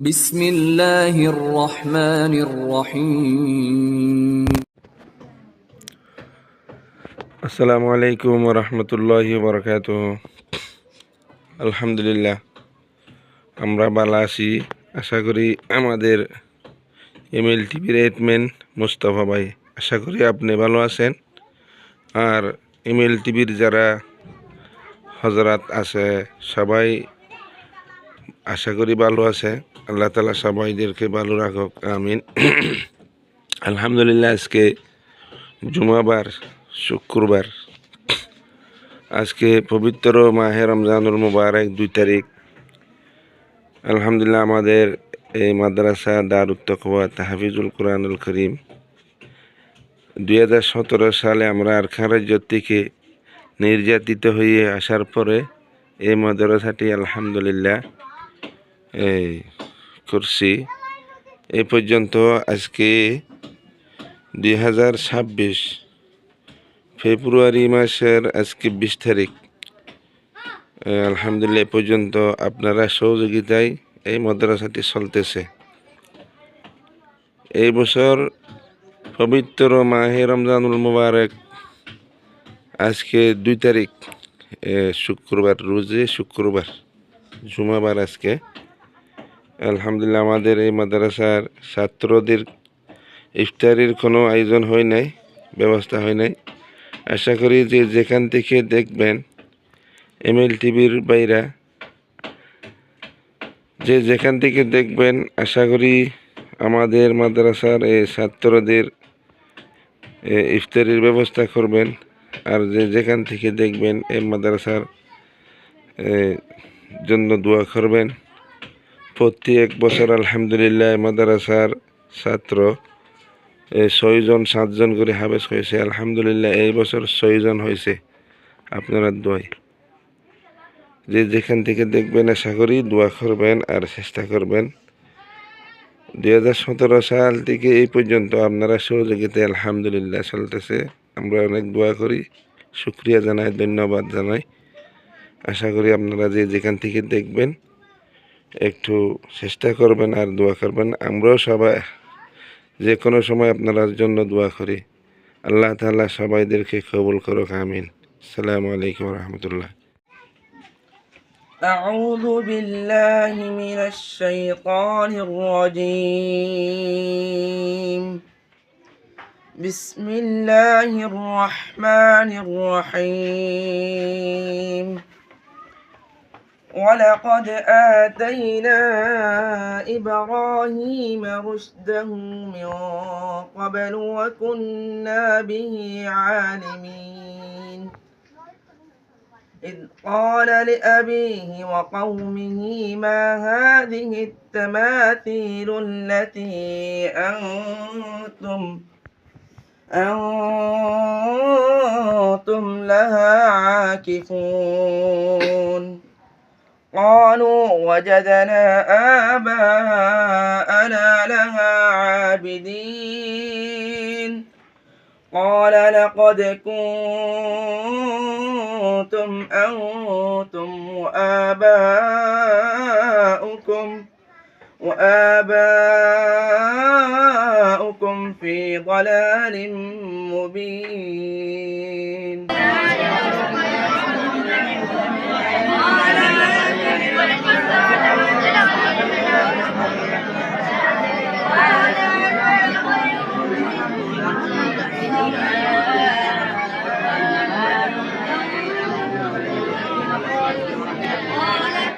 বিসমিল্লাহির রহমানির রহিম। আসসালামু আলাইকুম রহমতুল্লাহি বরকাত আলহামদুলিল্লাহ, আমরা বালা আছি। আশা করি আমাদের এম এল টিভির এডমেন মুস্তফা ভাই, আশা করি আপনি ভালো আছেন। আর এম এল টিভির যারা হজরাত আছে, সবাই আশা করি ভালো আছে। আল্লাহ তালা সবাইদেরকে ভালো রাখুক। আমিন। আলহামদুলিল্লাহ, আজকে জুমাবার, শুক্রবার। আজকে পবিত্র মাহে রমজানুল মুবারক, দুই তারিখ। আলহামদুলিল্লাহ, আমাদের এই মাদ্রাসা দারুত তকওয়া তাহাফিজুল কোরআনুল করিম। দুই হাজার সতেরো সালে আমরা আরখান রাজ্য থেকে নির্যাতিত হয়ে আসার পরে এই মাদ্রাসাটি আলহামদুলিল্লাহ এই করছি এই পর্যন্ত আজকে দুই হাজার ছাব্বিশ ফেব্রুয়ারি মাসের আজকে বিশ তারিখ। আলহামদুলিল্লাহ এ পর্যন্ত আপনারা সহযোগিতায় এই মাদ্রাসাটি চলতেছে। এই বছর পবিত্র মাহে রমজানুল মুবারক আজকে দুই তারিখ। এ, শুক্রবার রোজে শুক্রবার জুমাবার আজকে। আলহামদুলিল্লাহ, আমাদের এই মাদ্রাসার ছাত্রদের ইফতারির কোনো আয়োজন হয় নাই, ব্যবস্থা হয় নাই। আশা করি যে যেখান থেকে দেখবেন এমএল টিভির বাইরা, যে যেখান থেকে দেখবেন, আশা করি আমাদের মাদ্রাসার এই ছাত্রদের ইফতারির ব্যবস্থা করবেন। আর যে যেখান থেকে দেখবেন এই মাদ্রাসার জন্য দোয়া করবেন। প্রত্যেক বছর আলহামদুলিল্লাহ মাদ্রাসার ছাত্র এই ছয়জন, সাতজন করে হাবেস হয়েছে। আলহামদুলিল্লাহ এই বছর ছয়জন হয়েছে আপনারা দোয়াই। যে যেখান থেকে দেখবেন, আশা করি দোয়া করবেন আর চেষ্টা করবেন। দুই হাজার সতেরো সাল থেকে এই পর্যন্ত আপনারা সহযোগিতায় আলহামদুলিল্লাহ চলতেছে। আমরা অনেক দোয়া করি, শুক্রিয়া জানাই, ধন্যবাদ জানাই। আশা করি আপনারা যে যেখান থেকে দেখবেন একটু চেষ্টা করবেন আর দোয়া করবেন আমরাও সবাই যে কোনো সময় আপনার জন্য দোয়া করি আল্লাহ তাআলা সবাইদেরকে কবুল করুক আমিন আসসালামু আলাইকুম রহমতুল্লাহ أعوذ بالله من الشيطان الرجيم بسم الله الرحمن الرحيم ولقد آتينا إبراهيم رشده من قبل وكنا به عالمين. إذ قال لأبيه وقومه ما هذه التماثيل التي أنتم أنتم لها عاكفون. قالوا وجدنا آباءنا لها عابدين. قال لقد كنتم أنتم وآباؤكم وآباؤكم في ضلال مبين.